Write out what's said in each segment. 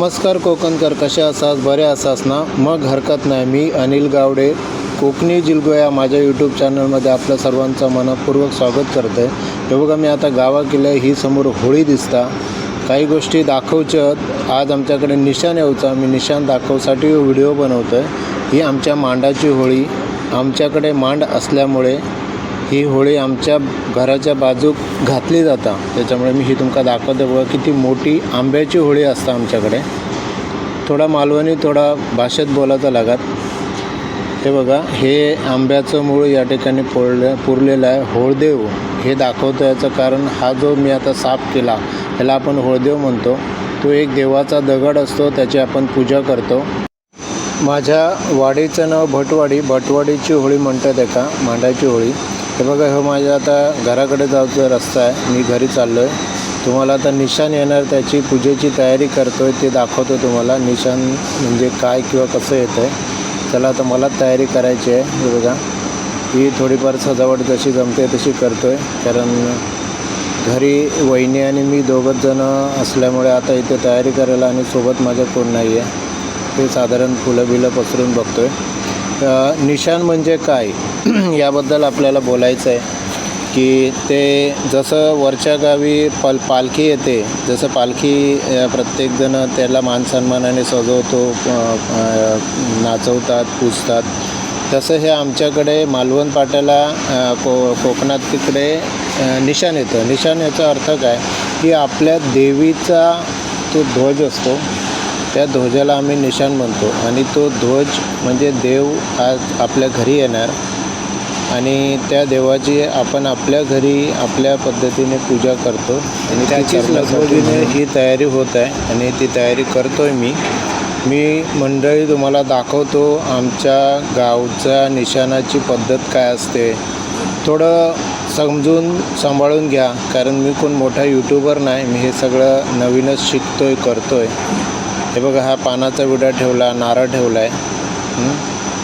नमस्कार कोकणकर कसे असास? बरे असास ना? मग हरकत नाही. मी अनिल गावडे कोकणी जिलगो या माझ्या यूट्यूब चॅनलमध्ये आपल्या सर्वांचं मनपूर्वक स्वागत करतो आहे हे बघा मी आता गावा किल्ल्या ही समोर होळी दिसता. काही गोष्टी दाखवच्यात आज आमच्याकडे निशाण येऊचा मी निशाण दाखवसाठी व्हिडिओ बनवतो आहे ही आमच्या मांडाची होळी. आमच्याकडे मांड असल्यामुळे ही होळी आमच्या घराच्या बाजूक घातली जाता. त्याच्यामुळे मी ही तुमका दाखवते बघा किती मोठी आंब्याची होळी असता आमच्याकडे. थोडा मालवणी थोडा भाषेत बोलायचा लागत. हे बघा हे आंब्याचं मूळ या ठिकाणी पोळलं पुरलेलं आहे. होळदेव हे दाखवतो याचं कारण हा जो मी आता साफ केला ह्याला आपण होळदेव म्हणतो. तो एक देवाचा दगड असतो त्याची आपण पूजा करतो. माझ्या वाडीचं नाव भटवाडी. भटवाडीची होळी म्हणतात एका मांडाची होळी. हे बघा हे माझ्या आता घराकडे जायचा रस्ता आहे. मी घरी चाललो आहे तुम्हाला आता निशाण येणार त्याची पूजेची तयारी करतो आहे ते दाखवतो तुम्हाला. निशाण म्हणजे काय किंवा कसं येतं आहे चला आता मला तयारी करायची आहे. हे बघा ही थोडीफार सजावट जशी जमते तशी करतो आहे कारण घरी वहिनी आणि मी दोघंच जणं असल्यामुळे आता इथे तयारी करायला आणि सोबत माझ्या कोण नाही आहे ते साधारण फुलं बिलं पसरून बघतो आहे निशाण म्हणजे काय? याबद्दल आपल्याला बोलायचं आहे की ते जसं वरच्या गावी पल पालखी येते जसं पालखी प्रत्येकजण त्याला मानसन्मानाने सजवतो नाचवतात पुजतात. तसं हे आमच्याकडे मालवण पाट्याला को कोकणात तिकडे निशाण येतं. निशाण याचा अर्थ काय? की आपल्या देवीचा तो ध्वज असतो. त्या ध्वजाला आम्ही निशाण म्हणतो. आणि तो ध्वज म्हणजे देव आज आपल्या घरी येणार. आणि त्या देवाची आपण आपल्या घरी आपल्या पद्धतीने पूजा करतो. आणि त्याचीच लगबगीने ही तयारी होत आहे. आणि ती तयारी करतो आहे मी. मी मंडळी तुम्हाला दाखवतो आमच्या गावच्या निशाणाची पद्धत काय असते. थोडं समजून सांभाळून घ्या. कारण मी कोण मोठा यूट्यूबर नाही. मी हे सगळं नवीनच शिकतो आहे करतो आहे हे बघा हा पानाचा विडा ठेवला नारळ ठेवला आहे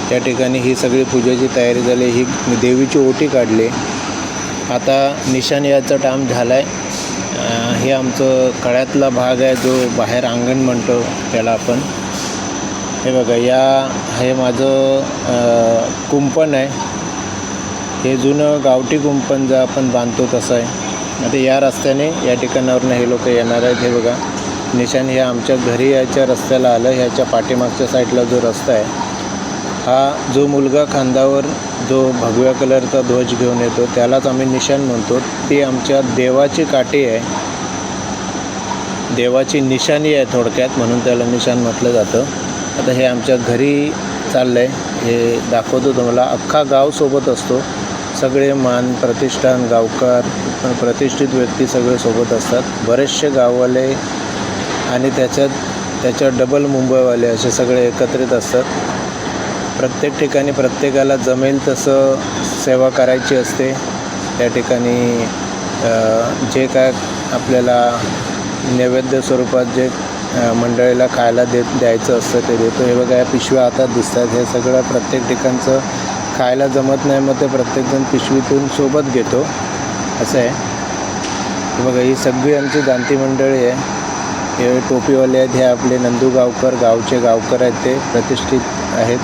त्या ठिकाणी ही सगळी पूजेची तयारी झाली. ही देवीची ओटी काढली. आता निशाण याचा टाइम झाला आहे हे आमचं कळ्यातला भाग आहे जो बाहेर अंगण म्हणतो त्याला आपण. हे बघा या हे माझं कुंपण आहे. हे जुनं गावठी कुंपण जर आपण बांधतो तसं आहे. आता या रस्त्याने या ठिकाणावरनं हे लोक येणार आहेत हे बघा. निशाण हे आमच्या घरी यायच्या रस्त्याला आलं. ह्याच्या पाठीमागच्या साईडला जो रस्ता आहे हा जो मुलगा खांदावर जो भगव्या कलरचा ध्वज घेऊन येतो त्यालाच आम्ही निशाण म्हणतो. ती आमच्या देवाची काठी आहे. देवाची निशाणी आहे थोडक्यात म्हणून त्याला निशाण म्हटलं जातं. आता हे आमच्या घरी चाललं आहे हे दाखवतो तुम्हाला. अख्खा गाव सोबत असतो. सगळे मान प्रतिष्ठान गावकार प्रतिष्ठित व्यक्ती सगळे सोबत असतात. बरेचसे गाववाले आणि त्याच्यात त्याच्यावर डबल मुंबईवाले असे सगळे एकत्रित असतात. प्रत्येक ठिकाणी प्रत्येकाला जमेल तसं सेवा करायची असते. त्या ठिकाणी जे काय आपल्याला नैवेद्य स्वरूपात जे मंडळीला खायला देत द्यायचं असतं ते देतो. हे बघा या पिशव्या हातात दिसतात. हे सगळं प्रत्येक ठिकाणचं खायला जमत नाही मग ते प्रत्येकजण पिशवीतून सोबत घेतो. असं आहे. बघा ही सगळी आमची गांधी मंडळी आहे. हे टोपीवाले आहेत हे आपले नंदू गावकर गावचे गावकर आहेत ते प्रतिष्ठित आहेत.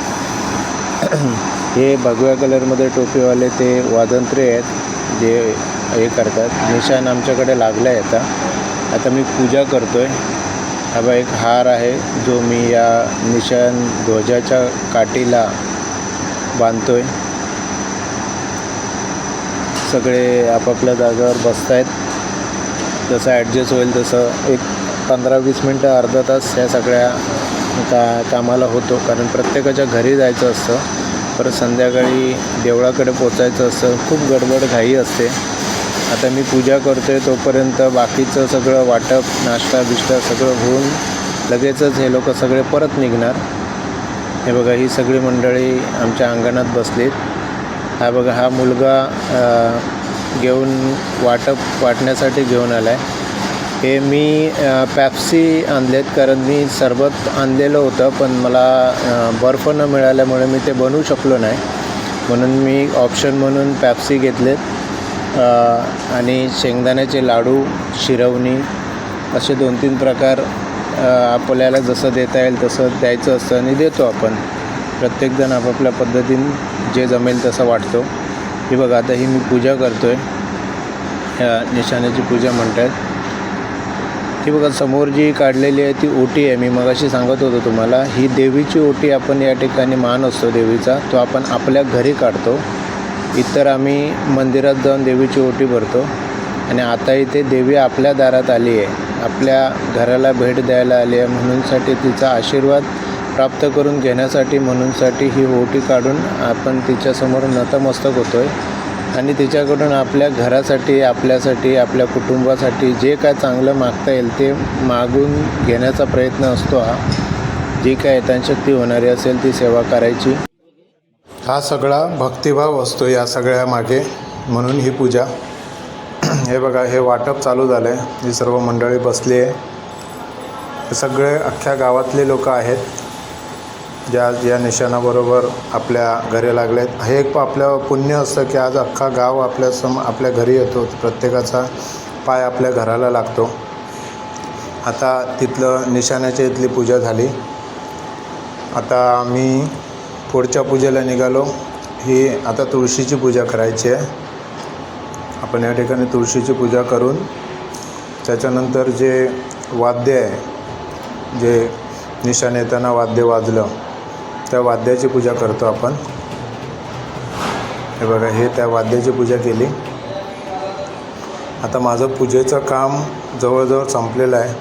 हे भगव्या कलरमध्ये टोपीवाले ते वादंत्रे आहेत जे हे करतात. निशाण आमच्याकडे लागलं आहे आता. आता मी पूजा करतो आहे हा बा एक हार आहे जो मी या निशाण ध्वजाच्या काठीला बांधतो आहे सगळे आपापल्या जागेवर बसत आहेत जसं ॲडजस्ट होईल तसं एक पंधरा वीस मिनटं अर्धा तास ह्या सगळ्या का कामाला होतो. कारण प्रत्येकाच्या घरी जायचं असतं. परत संध्याकाळी देवळाकडे पोचायचं असतं. खूप गडबड घाई असते. आता मी पूजा करतो आहे तोपर्यंत बाकीचं सगळं वाटप नाश्ता बिष्टा सगळं होऊन लगेचच हे लोक सगळे परत निघणार. हे बघा ही सगळी मंडळी आमच्या अंगणात बसलीत. हा बघा हा मुलगा घेऊन वाटप वाटण्यासाठी घेऊन आला आहे हे मी पॅप्सी आणलेत कारण मी सरबत आणलेलं होतं पण मला बर्फ न मिळाल्यामुळे मी ते बनवू शकलो नाही. म्हणून मी ऑप्शन म्हणून पॅप्सी घेतलेत. आणि शेंगदाण्याचे लाडू शिरवणी असे दोन तीन प्रकार आपल्याला जसं देता येईल तसं द्यायचं असतं आणि देतो आपण. प्रत्येकजण आपापल्या पद्धतीने जे जमेल तसं वाटतो. ही बघा आता ही मी पूजा करतो आहे ह्या निशाण्याची पूजा म्हणतात ती बघा समोर जी काढलेली आहे ती ओटी आहे. मी मगाशी सांगत होतो तुम्हाला ही देवीची ओटी आपण या ठिकाणी मान असतो देवीचा. तो आपण आपल्या घरी काढतो. इतर आम्ही मंदिरात जाऊन देवीची ओटी भरतो. आणि आता इथे देवी आपल्या दारात आली आहे. आपल्या घराला भेट द्यायला आली आहे. म्हणूनसाठी तिचा आशीर्वाद प्राप्त करून घेण्यासाठी म्हणूनसाठी ही ओटी काढून आपण तिच्यासमोर नतमस्तक होतो आहे आणि तिच्याकडून आपल्या घरासाठी आपल्यासाठी आपल्या कुटुंबासाठी जे काय चांगलं मागता येईल ते मागून घेण्याचा प्रयत्न असतो हा. जी काय यथाशक्ती होणारी असेल ती सेवा करायची. हा सगळा भक्तिभाव असतो या सगळ्या मागे. म्हणून ही पूजा. हे बघा हे वाटप चालू झालं आहे ही सर्व मंडळी बसली आहे. सगळे अख्ख्या गावातले लोक आहेत. ज्या या निशाणाबरोबर आपल्या घरी आहेत हे एक आपलं पुण्य असतं की आज अख्खा गाव आपल्या सम आपल्या घरी येतो. प्रत्येकाचा पाय आपल्या घराला लागतो. आता तिथलं निशाण्याच्या इथली पूजा झाली. आता आम्ही पुढच्या पूजेला निघालो. ही आता तुळशीची पूजा करायची आहे. आपण या ठिकाणी तुळशीची पूजा करून त्याच्यानंतर जे वाद्य आहे जे निशाण येताना वाद्य वाजलं त्या वाद्याची पूजा करतो आपण. हे बघा हे त्या वाद्याची पूजा केली. आता माझं पूजेचं काम जवळजवळ संपलेलं आहे.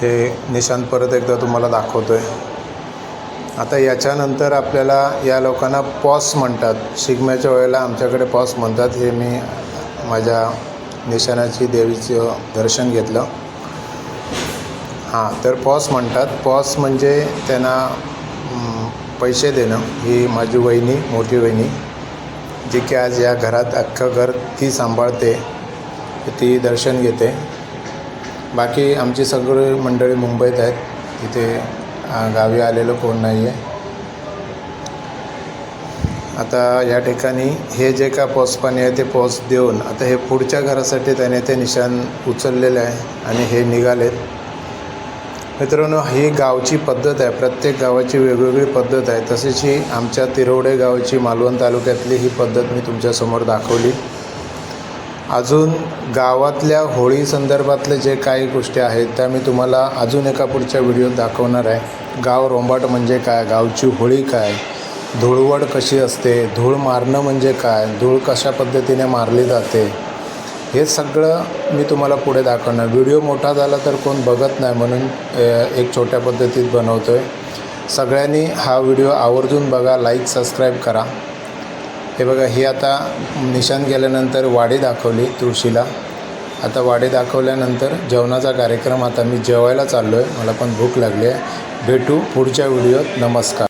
हे निशांत परत एकदा तुम्हाला दाखवतो आहे आता याच्यानंतर आपल्याला या लोकांना पॉस म्हणतात. शिगम्याच्या वेळेला आमच्याकडे पॉस म्हणतात. हे मी माझ्या निशाणाची देवीचं दर्शन घेतलं. हां तर पॉस म्हणतात. पॉस म्हणजे त्यांना पैसे देणं ही माझी वहिनी मोठी वहिनी जी की आज या घरात अख्खं घर ती सांभाळते ती दर्शन घेते. बाकी आमची सगळी मंडळी मुंबईत आहेत. तिथे गावी आलेलं कोण नाही आहे आता या ठिकाणी हे जे काय पॉस पाणी आहे ते पॉस देऊन आता हे पुढच्या घरासाठी त्याने ते निशाण उचललेलं आहे आणि हे निघालेत. मित्रांनो ही गावची पद्धत आहे. प्रत्येक गावाची वेगवेगळी पद्धत आहे. तसेच ही आमच्या तिरवडे गावची मालवण तालुक्यातली ही पद्धत मी तुमच्यासमोर दाखवली. अजून गावातल्या होळी संदर्भातले जे काही गोष्टी आहेत त्या मी तुम्हाला अजून एका पुढच्या व्हिडिओत दाखवणार आहे. गाव रोंबाट म्हणजे काय? गावची होळी काय? धुळवड कशी असते? धूळ मारणं म्हणजे काय? धूळ कशा पद्धतीने मारली जाते? हे सगळं मी तुम्हाला पुढे दाखवणार. व्हिडिओ मोठा झाला तर कोण बघत नाही म्हणून एक छोट्या पद्धतीत बनवतो आहे सगळ्यांनी हा व्हिडिओ आवर्जून बघा लाईक सबस्क्राईब करा. हे बघा ही आता निशाण गेल्यानंतर वाडी दाखवली तुळशीला. आता वाडी दाखवल्यानंतर जेवणाचा कार्यक्रम आता मी जेवायला चाललो आहे मला पण भूक लागली आहे. भेटू पुढच्या व्हिडिओत. नमस्कार.